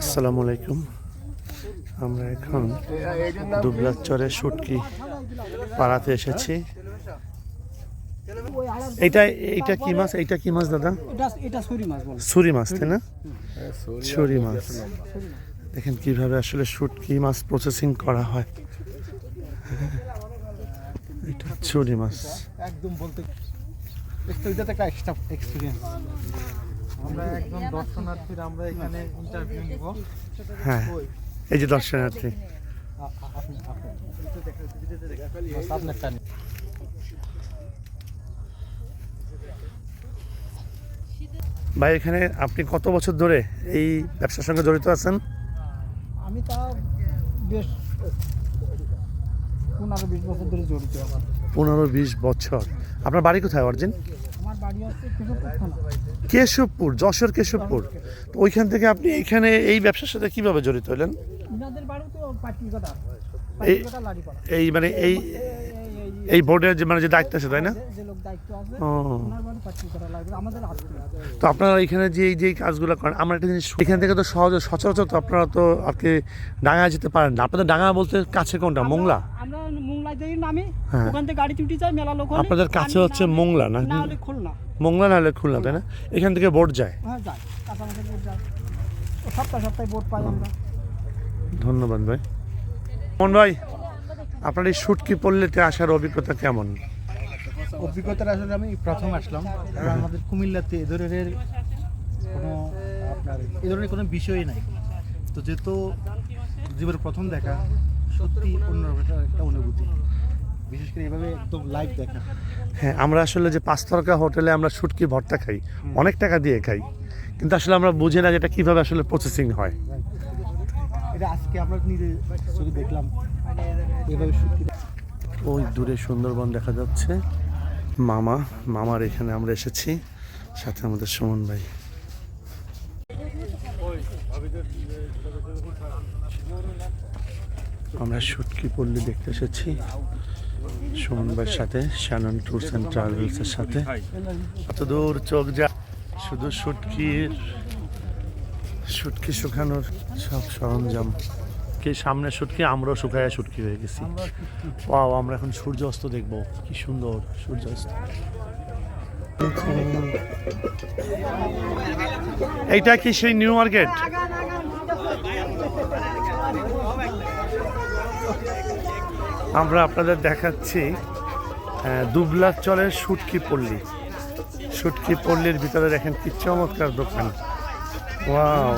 আসসালামু আলাইকুম আমরা এখন দুবলাচরের শুটকি পাড়াতে এসেছি। এইটা এইটা কি মাছ? এইটা কি মাছ দাদা? এটা এটা ছুরি মাছ তাই না? ছুরি মাছ। দেখেন কীভাবে আসলে শুটকি মাছ প্রসেসিং করা হয়। এটা ছুরি মাছ। একদম বলতে এক্সপিরিয়েন্স আমরা একদম দর্শনার্থীরা আমরা এখানে ইন্টারভিউ নিব। হ্যাঁ এই যে দর্শনার্থী। ভাই এখানে আপনি কত বছর ধরে এই ব্যবসার সঙ্গে জড়িত আছেন? আমি তা বেশ পনেরো বিশ বছর ধরে জড়িত। পনেরো বিশ বছর। আপনার বাড়ি কোথায় অর্জিন? কেশবপুর যশোর কেশবপুর। তো ওইখান থেকে আপনি এখানে এই ব্যবসার সাথে কীভাবে জড়িত হলেন? এই মানে এই এই বোর্ডের যে মানে যে দায়িত্ব আছে তাই না? ও। তো আপনারা এখানে যে এই যে কাজগুলো করেন আমরা একটা জিনিস এখান থেকে তো সহজে সচরাচর তো আপনারা তো আর কি ডাঙায় যেতে পারেন না। আপনাদের ডাঙা বলতে কাছে কোনটা? মোংলা? আমরা মোংলায় যাই নামি। হ্যাঁ। ওখান থেকে গাড়ি উঠে যায় মেলা লোক আপনাদের কাছে হচ্ছে মোংলা না? খুলনা। মোংলা না হলে খুলনা তাই না? এখান থেকে বোর্ড যায়। হ্যাঁ যায়। কাঁচামাচের যায়। সপ্তাহে সপ্তাহে বোট পাই আমরা। ধন্যবাদ ভাই। মন ভাই আপনার এই শুটকি পল্লীতে আসার অভিজ্ঞতা কেমন? অভিজ্ঞতাটা আসলে আমি প্রথম আসলাম। কারণ আমাদের কুমিল্লাতে এ ধরনের কোনো আপনার এ ধরনের কোনো বিষয়ই নাই। তো যেহেতু জীবনের প্রথম দেখা সত্যি অন্যরকম একটা- অনুভূতি। বিশেষ করে এভাবে একদম লাইভ দেখা। হ্যাঁ আমরা আসলে যে পাঁচতরকা হোটেলে আমরা শুটকি ভর্তা খাই অনেক টাকা দিয়ে খাই। কিন্তু আসলে আমরা বুঝি না যে এটা কীভাবে আসলে প্রসেসিং হয়। এটা আজকে আমরা নিজে দেখলাম ওই দূরে সুন্দরবন দেখা যাচ্ছে। মামা, মামার এখানে আমরা এসেছি। সাথে আমাদের সুমন ভাই। আমরা শুটকি পল্লী দেখতে এসেছি। সুমন ভাইয়ের সাথে, শ্যানন ট্যুরস অ্যান্ড ট্রাভেলসের সাথে। এত দূর চোখ যা শুধু শুটকির শুটকি শুকানোর সব সরঞ্জাম। কি সামনে শুটকি আমরাও শুকায় শুটকি হয়ে গেছি। ওয়াও আমরা এখন সূর্য অস্ত দেখব। কি সুন্দর সূর্য অস্ত এইটা কি সেই নিউ মার্কেট? আমরা আপনাদের দেখাচ্ছি আহ, দুবলার চলের শুটকি পল্লী। শুটকি পল্লীর ভিতরে দেখেন কি চমৎকার দোকান। ওয়াও।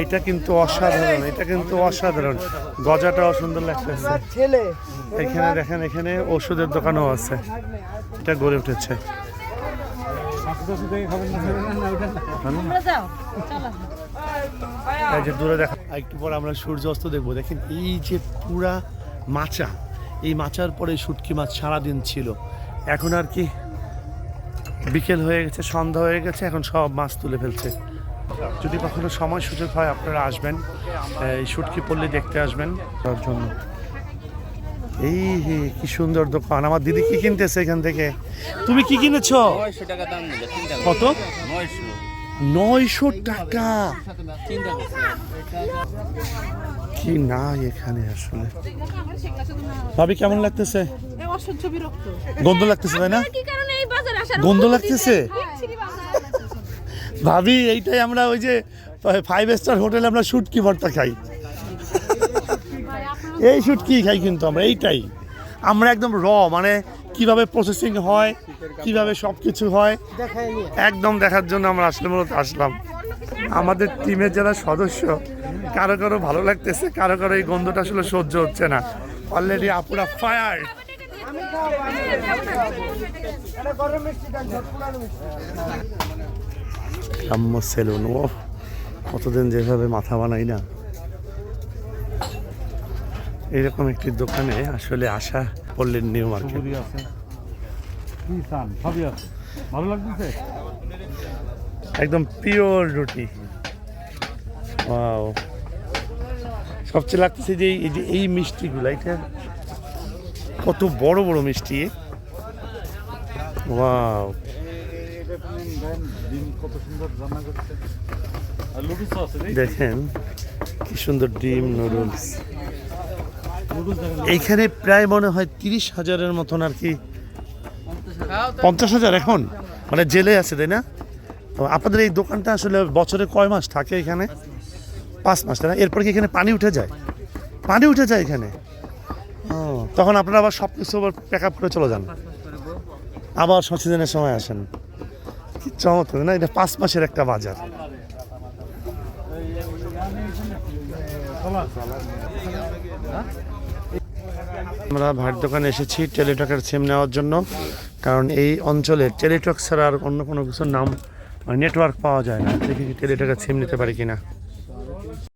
এইটা কিন্তু অসাধারণ এটা কিন্তু অসাধারণ। গজাটাও সুন্দর লাগতেছে। ছেলে। এখানে দেখেন এখানে ওষুধের দোকানও আছে। এটা গড়ে উঠেছে। এই যে দূরে দেখা একটু পর আমরা সূর্য অস্ত দেখব। দেখেন এই যে পুরা মাচা এই মাচার পরে শুটকি মাছ সারাদিন ছিল। এখন আর কি বিকেল হয়ে গেছে সন্ধ্যা হয়ে গেছে এখন সব মাছ তুলে ফেলছে। যদি কখনো সময় সুযোগ হয় আপনারা আসবেন। এই শুটকি পল্লী দেখতে আসবেন। তার জন্য। এই হে, কি সুন্দর দোকান। আমার দিদি কি কিনতেছে এখান থেকে? তুমি কি কিনেছো? কত? নয়শো। টাকা। কি না এখানে আসলে। ভাবি কেমন লাগতেছে? গন্ধ লাগতেছে তাই না? কি কারণে এই বাজারে আসার গন্ধ লাগতেছে? ভাবি, এইটাই আমরা ওই যে ফাইভ স্টার হোটেলে আমরা শুটকি ভর্তা খাই। এই শুটকি খাই কিন্তু আমরা, এইটাই। আমরা একদম র মানে কীভাবে প্রসেসিং হয়, কীভাবে সব কিছু হয়, একদম দেখার জন্য আমরা আসলে মূলত আসলাম। আমাদের টিমের যারা সদস্য, কারও কারও ভালো লাগতেছে, কারও কারও এই গন্ধটা আসলে সহ্য হচ্ছে না। অলরেডি আপুরা ফায়ার গ্রাম্য সেলুন ও কতদিন যেভাবে মাথা বানাই না। এরকম একটি দোকানে আসলে আসা পল্লীর নিউ মার্কেট। ভালো লাগতেছে? একদম পিওর রুটি। সবচেয়ে লাগতেছে যে এই যে এই মিষ্টিগুলো এটা কত বড় বড় মিষ্টি। ওয়াও। দেখেন কি সুন্দর ডিম নুডলস। এইখানে প্রায় মনে হয় তিরিশ হাজারের মতন আর কি। পঞ্চাশ হাজার এখন? মানে জেলে আছে তাই না? আপনাদের এই দোকানটা আসলে বছরে কয় মাস থাকে এখানে? পাঁচ মাস তাই না? এরপর কি এখানে পানি উঠে যায়? পানি উঠে যায় এখানে? ও তখন আপনারা আবার সব কিছু আবার প্যাক আপ করে চলে যান। আবার সচেতনের সময় আসেন। কি চমৎকার। না, এটা পাঁচ মাসের একটা বাজার। আমরা ভাট দোকানে এসেছি টেলিটকের সিম নেওয়ার জন্য, কারণ এই অঞ্চলে টেলিটক ছাড়া আর অন্য কোনো কিছুর নাম নেটওয়ার্ক পাওয়া যায় না। দেখি টেলিটকের সিম নিতে পারি কিনা।